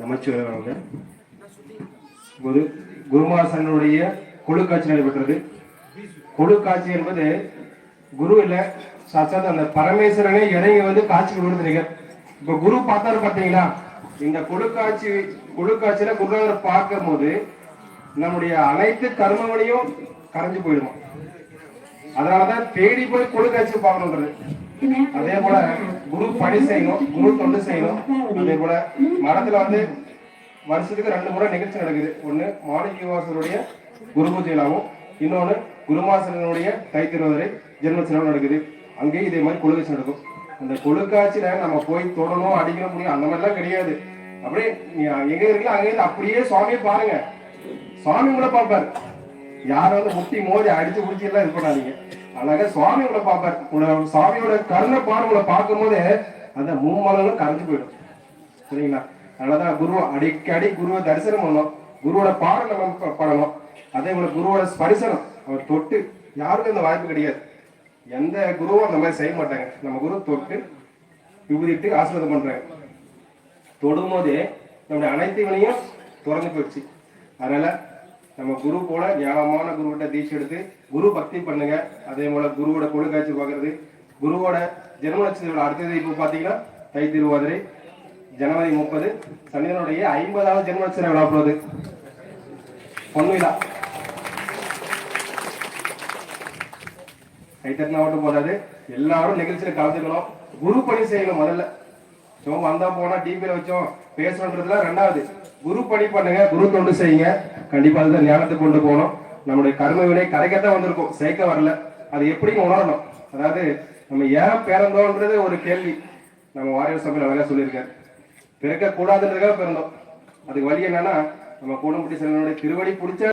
நமச்சிவாயம் அவங்க குரு குருமாசனுடைய குழு காட்சி நடைபெற்றது. குழு காட்சி என்பது குரு இல்லை சாட்சாத் அந்த பரமேஸ்வரனே இறங்கி வந்து காட்சி கொடுத்துருங்க இப்ப குரு பார்த்தாரு பார்த்தீங்களா? இந்த குழுக்காட்சி குழுக்காட்சியில குருநாதர் பார்க்கும் போது நம்முடைய அனைத்து கர்மங்களையும் கரைஞ்சு போயிடுவோம் அதனாலதான் தேடி போய் குழுக்காட்சி பார்க்கணுன்றது. அதே போல குரு பணி செய்யணும் குரு தொண்டு செய்யணும். அதே போல மரத்துல வந்து வருஷத்துக்கு ரெண்டு முறை நிகழ்ச்சி நடக்குது. ஒண்ணு மாணிக்கவாசருடைய குரு பூஜையிலாவும் இன்னொன்னு குருமாசனுடைய தை திருவதரை நடக்குது. அங்கேயும் இதே மாதிரி கொழுக்காட்சி நடக்கும். அந்த கொழுக்காட்சியில நம்ம போய் தொடணும் அடிக்கணும் முடியும் அந்த மாதிரிலாம் கிடையாது. அப்படியே நீ எங்க இருக்கீங்க அங்கே இருந்து அப்படியே சுவாமியை பாருங்க. சுவாமி கூட பார்ப்பாரு. யாரும் வந்து முட்டி மோதி அடிச்சு முடிச்சு எல்லாம் இது பண்ணாதீங்க. அழகா சுவாமி உங்களை பார்ப்பாரு உங்களை சுவாமியோட கருணை பாரு உங்களை பார்க்கும் போது அந்த மும்மலும் கரைஞ்சு போயிடும். சரிங்களா? அதனாலதான் குரு அடிக்கடி குருவை தரிசனம் பண்ணணும். குருவோட பாடம் நம்ம படணும். அதே போல குருவோட ஸ்பரிசனம். அவர் தொட்டு யாருக்கும் இந்த வாய்ப்பு கிடையாது. எந்த குருவும் அந்த மாதிரி செய்ய மாட்டாங்க. நம்ம குரு தொட்டு விபதிட்டு ஆசீர்வாதம் பண்றாங்க தொடும் போதே நம்முடைய அனைத்து வினையும் திறந்து போயிடுச்சு. அதனால நம்ம குரு போல ஞானமான குருவிட்ட தீட்சை எடுத்து குரு பக்தி பண்ணுங்க. அதே போல குருவோட கொழுக்காட்சி பார்க்கறது குருவோட ஜென்ம நட்சத்திரோட அடுத்தது இப்போ பாத்தீங்கன்னா தை திருவாதிரை ஜனவரி முப்பது சனியனுடைய ஐம்பதாவது ஜென்ம நட்சத்திர விழா போகுது பொன்விழா கைத்தட்டினா மட்டும் போதாது. எல்லாரும் நிகழ்ச்சியில கலந்துக்கணும். குரு பணி செய்யணும் முதல்ல. சும்மா வந்தா போனா டிபியில வச்சோம் பேசணுன்றதுல ரெண்டாவது. குரு பணி பண்ணுங்க குரு தொண்டு செய்யுங்க. கண்டிப்பா அதுதான் ஞானத்தை கொண்டு போகணும். நம்முடைய கர்ம வினை கரைக்கத்தான் வந்திருக்கும். சேர்க்க வரல. அது எப்படி உணரணும். அதாவது நம்ம ஏன் பிறந்தோன்றது ஒரு கேள்வி. நம்ம வாரியர் சபையில் அழகா சொல்லியிருக்காரு. பிறக்க கூடாதுன்றதுக்காக பிறந்தோம். அதுக்கு வழி என்னன்னா நம்ம கூடம்பட்டி செல்வனுடைய திருவடி பிடிச்ச